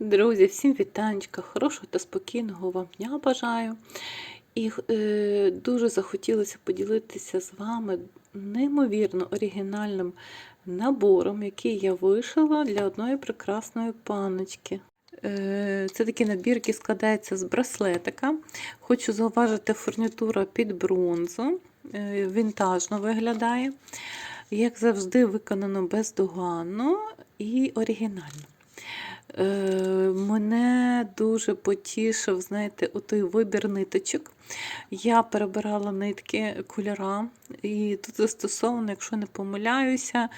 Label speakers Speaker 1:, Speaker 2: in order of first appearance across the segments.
Speaker 1: Друзі, всім вітанечка, хорошого та спокійного вам дня бажаю. І е, дуже захотілося поділитися з вами неймовірно оригінальним набором, який я вишила для одної прекрасної паночки. Е, Це такий набір, який складається з браслетика. Хочу зауважити, фурнітура під бронзу, е, вінтажно виглядає. Як завжди, виконано бездоганно і оригінально. Е, Мене дуже потішив, знаєте, отой вибір ниточок. Я перебирала нитки кольора, і тут застосовано, якщо не помиляюся,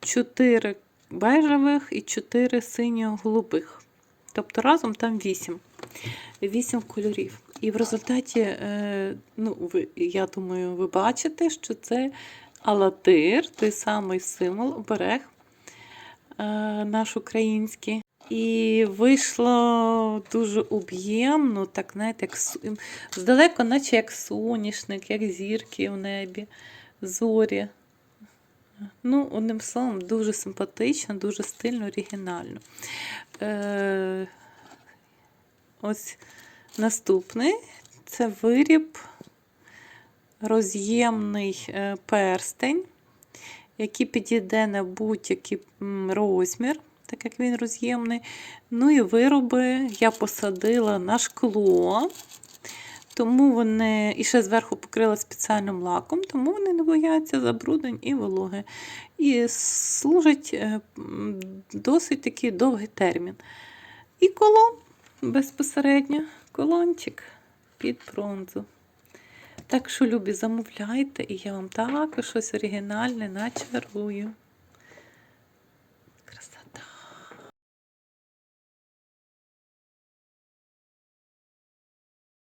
Speaker 1: 4 бежевих і 4 синьо-голубих. Тобто разом там 8. 8 кольорів. І в результаті, е, ну, я думаю, ви бачите, що це алатир, той самий символ, оберег наш український. І вийшло дуже об'ємно, так, знаєте, як здалеку, наче як соняшник, як зірки в небі, зорі. Ну, одним словом, дуже симпатично, дуже стильно, оригінально. Е, ось наступний це виріб, роз'ємний е, перстень, який підійде на будь-який розмір, так як він роз'ємний. Ну і вироби я посадила на шкло, тому вони і ще зверху покрила спеціальним лаком, тому вони не бояться забруднень і вологи. І служать е, досить такий довгий термін. І колон безпосередньо, колончик під бронзу. Так що, любі, замовляйте, і я вам також щось оригінальне начарую.